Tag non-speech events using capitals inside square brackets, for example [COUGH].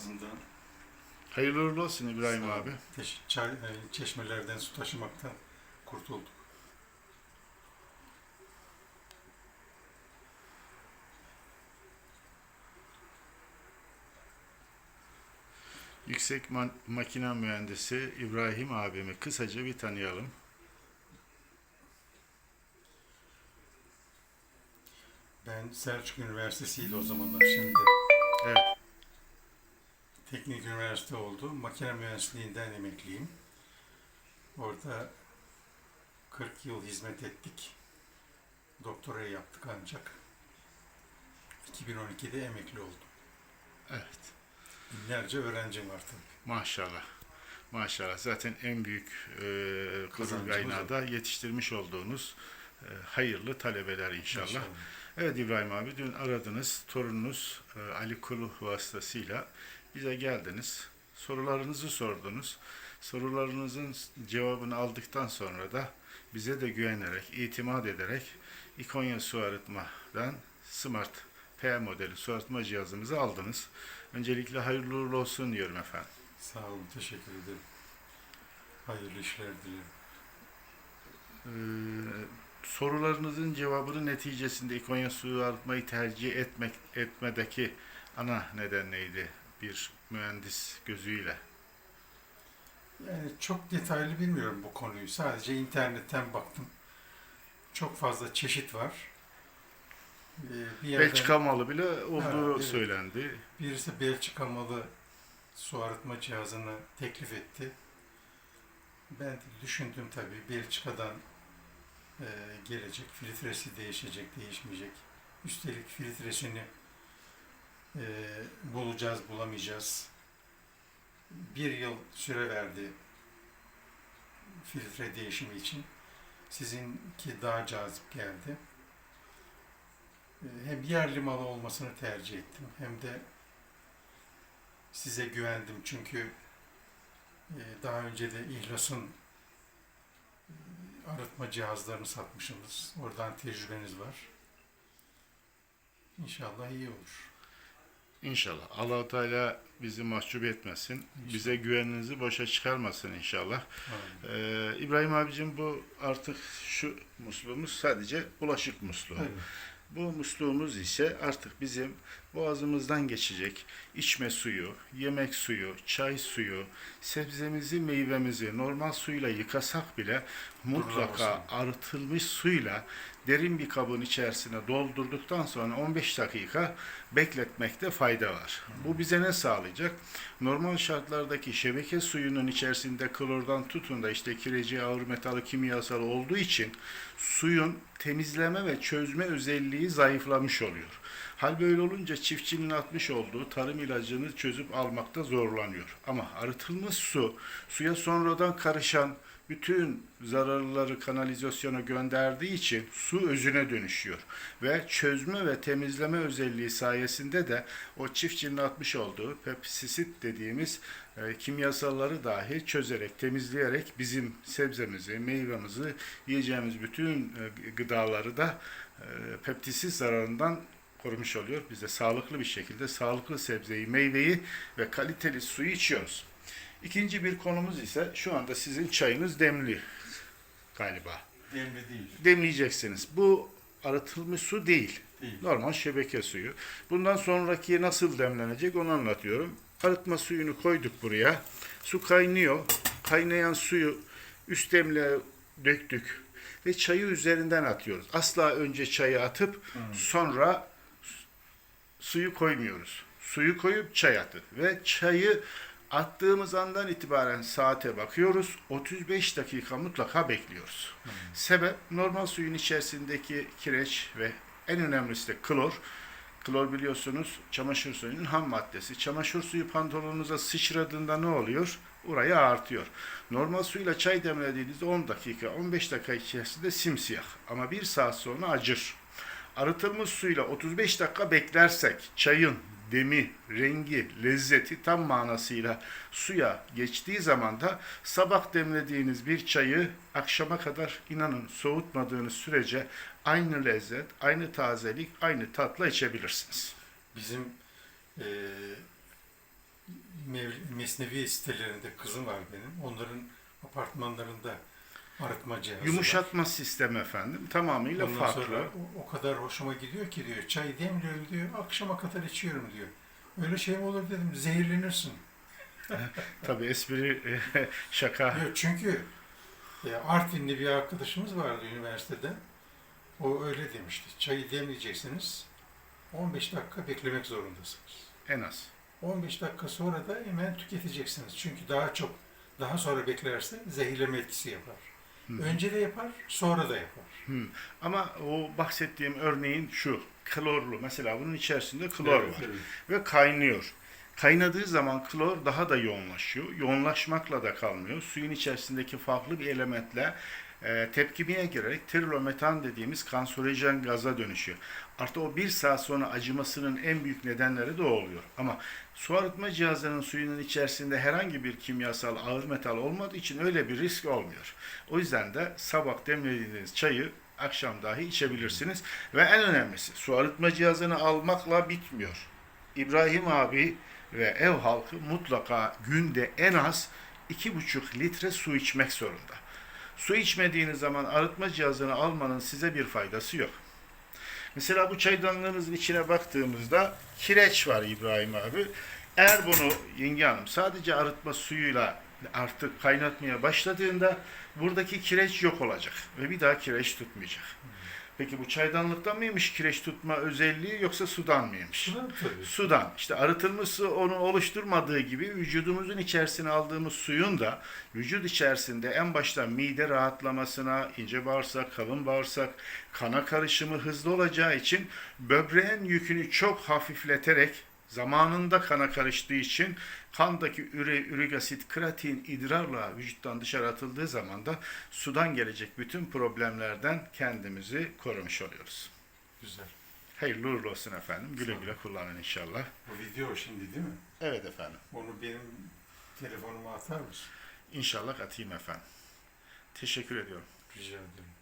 azından. Hayırlı uğurlu olsun İbrahim Sağ abi. Teş- çay- e, çeşmelerden su taşımaktan kurtulduk. Yüksek Ma- Makine Mühendisi İbrahim abimi kısaca bir tanıyalım. Ben Selçuk Üniversitesi'ydi o zamanlar şimdi. Evet. Teknik üniversite oldu. Makine mühendisliğinden emekliyim. Orada 40 yıl hizmet ettik. Doktorayı yaptık ancak. 2012'de emekli oldum. Evet. Binlerce öğrencim var tabii. Maşallah. Maşallah. Zaten en büyük e, Kazancımız kaynağı da yetiştirmiş olduğunuz e, hayırlı talebeler inşallah. İnşallah. Evet İbrahim abi dün aradınız. Torununuz e, Ali Kulu vasıtasıyla bize geldiniz. Sorularınızı sordunuz. Sorularınızın cevabını aldıktan sonra da bize de güvenerek, itimat ederek İkonya su arıtmadan Smart P modeli su arıtma cihazımızı aldınız. Öncelikle hayırlı uğurlu olsun diyorum efendim. Sağ olun, teşekkür ederim. Hayırlı işler dilerim. Ee, sorularınızın cevabını neticesinde İkonya su arıtmayı tercih etmek etmedeki ana neden neydi? Bir mühendis gözüyle. Yani çok detaylı bilmiyorum bu konuyu. Sadece internetten baktım. Çok fazla çeşit var. Ee, Bir yerden, Belçika malı bile olduğu evet. söylendi. birisi Belçika malı su arıtma cihazını teklif etti. Ben düşündüm tabii Belçika'dan e, gelecek, filtresi değişecek, değişmeyecek. Üstelik filtresini e, bulacağız, bulamayacağız. Bir yıl süre verdi filtre değişimi için. Sizinki daha cazip geldi. E, Hem yerli malı olmasını tercih ettim hem de size güvendim çünkü e, daha önce de İhlas'ın e, arıtma cihazlarını satmışsınız. Oradan tecrübeniz var. İnşallah iyi olur. İnşallah. allah Teala bizi mahcup etmesin. Bize güveninizi boşa çıkarmasın inşallah. Ee, İbrahim abicim bu artık şu musluğumuz sadece bulaşık musluğu. Evet. Bu musluğumuz ise artık bizim boğazımızdan geçecek içme suyu, yemek suyu, çay suyu, sebzemizi, meyvemizi normal suyla yıkasak bile mutlaka arıtılmış suyla derin bir kabın içerisine doldurduktan sonra 15 dakika bekletmekte fayda var. Bu bize ne sağlayacak? Normal şartlardaki şebeke suyunun içerisinde klordan tutun da işte kireci, ağır metalı, kimyasal olduğu için suyun temizleme ve çözme özelliği zayıflamış oluyor. Hal böyle olunca çiftçinin atmış olduğu tarım ilacını çözüp almakta zorlanıyor. Ama arıtılmış su, suya sonradan karışan bütün zararlıları kanalizasyona gönderdiği için su özüne dönüşüyor. Ve çözme ve temizleme özelliği sayesinde de o çiftçinin atmış olduğu pepsisit dediğimiz e, kimyasalları dahi çözerek, temizleyerek bizim sebzemizi, meyvemizi, yiyeceğimiz bütün e, gıdaları da e, peptisit zararından korumuş oluyor. Biz de sağlıklı bir şekilde sağlıklı sebzeyi, meyveyi ve kaliteli suyu içiyoruz. İkinci bir konumuz ise şu anda sizin çayınız demli galiba. Demli değil. Demleyeceksiniz. Bu arıtılmış su değil. Değil. Normal şebeke suyu. Bundan sonraki nasıl demlenecek onu anlatıyorum. Arıtma suyunu koyduk buraya. Su kaynıyor. Kaynayan suyu üst demliğe döktük ve çayı üzerinden atıyoruz. Asla önce çayı atıp sonra suyu koymuyoruz. Suyu koyup çay atıp ve çayı attığımız andan itibaren saate bakıyoruz. 35 dakika mutlaka bekliyoruz. Sebep normal suyun içerisindeki kireç ve en önemlisi de klor. Klor biliyorsunuz çamaşır suyunun ham maddesi. Çamaşır suyu pantolonunuza sıçradığında ne oluyor? Orayı artıyor. Normal suyla çay demlediğinizde 10 dakika, 15 dakika içerisinde simsiyah. Ama bir saat sonra acır. Arıtılmış suyla 35 dakika beklersek çayın demi, rengi, lezzeti tam manasıyla suya geçtiği zaman da sabah demlediğiniz bir çayı akşama kadar inanın soğutmadığınız sürece aynı lezzet, aynı tazelik, aynı tatla içebilirsiniz. Bizim e, Mesnevi sitelerinde kızım var benim. Onların apartmanlarında arıtma cihazı var. Yumuşatma sistemi efendim tamamıyla Ondan farklı. sonra o, o kadar hoşuma gidiyor ki diyor, çay demliyorum diyor, akşama kadar içiyorum diyor. Öyle şey mi olur dedim, zehirlenirsin. [LAUGHS] Tabii espri [LAUGHS] şaka. Diyor, çünkü e, Artvinli bir arkadaşımız vardı üniversitede. O öyle demişti, çayı demleyeceksiniz, 15 dakika beklemek zorundasınız. En az. 15 dakika sonra da hemen tüketeceksiniz. Çünkü daha çok, daha sonra beklerse zehirleme etkisi yapar. Hı. Önce de yapar, sonra da yapar. Hı. Ama o bahsettiğim örneğin şu. Klorlu. Mesela bunun içerisinde klor Evet, var. evet. ve kaynıyor. Kaynadığı zaman klor daha da yoğunlaşıyor. Yoğunlaşmakla da kalmıyor. Suyun içerisindeki farklı bir elementle e, tepkimeye girerek trilometan dediğimiz kanserojen gaza dönüşüyor. Artı o bir saat sonra acımasının en büyük nedenleri de o oluyor. Ama su arıtma cihazının suyunun içerisinde herhangi bir kimyasal ağır metal olmadığı için öyle bir risk olmuyor. O yüzden de sabah demlediğiniz çayı akşam dahi içebilirsiniz. Ve en önemlisi su arıtma cihazını almakla bitmiyor. İbrahim abi ve ev halkı mutlaka günde en az 2,5 litre su içmek zorunda. Su içmediğiniz zaman arıtma cihazını almanın size bir faydası yok. Mesela bu çaydanlığınızın içine baktığımızda kireç var İbrahim abi. Eğer bunu yenge hanım sadece arıtma suyuyla artık kaynatmaya başladığında buradaki kireç yok olacak ve bir daha kireç tutmayacak. Peki bu çaydanlıktan mıymış kireç tutma özelliği yoksa sudan mıymış? Sudan tabii. Sudan. İşte arıtılmış su onu oluşturmadığı gibi vücudumuzun içerisine aldığımız suyun da vücut içerisinde en başta mide rahatlamasına, ince bağırsak, kalın bağırsak, kana karışımı hızlı olacağı için böbreğin yükünü çok hafifleterek zamanında kana karıştığı için kandaki üre, ürik asit, kreatin idrarla vücuttan dışarı atıldığı zaman da sudan gelecek bütün problemlerden kendimizi korumuş oluyoruz. Güzel. Hayırlı uğurlu olsun efendim. Güle güle kullanın inşallah. Bu video şimdi değil mi? Evet efendim. Onu benim telefonuma atar mısın? İnşallah atayım efendim. Teşekkür ediyorum. Rica ederim.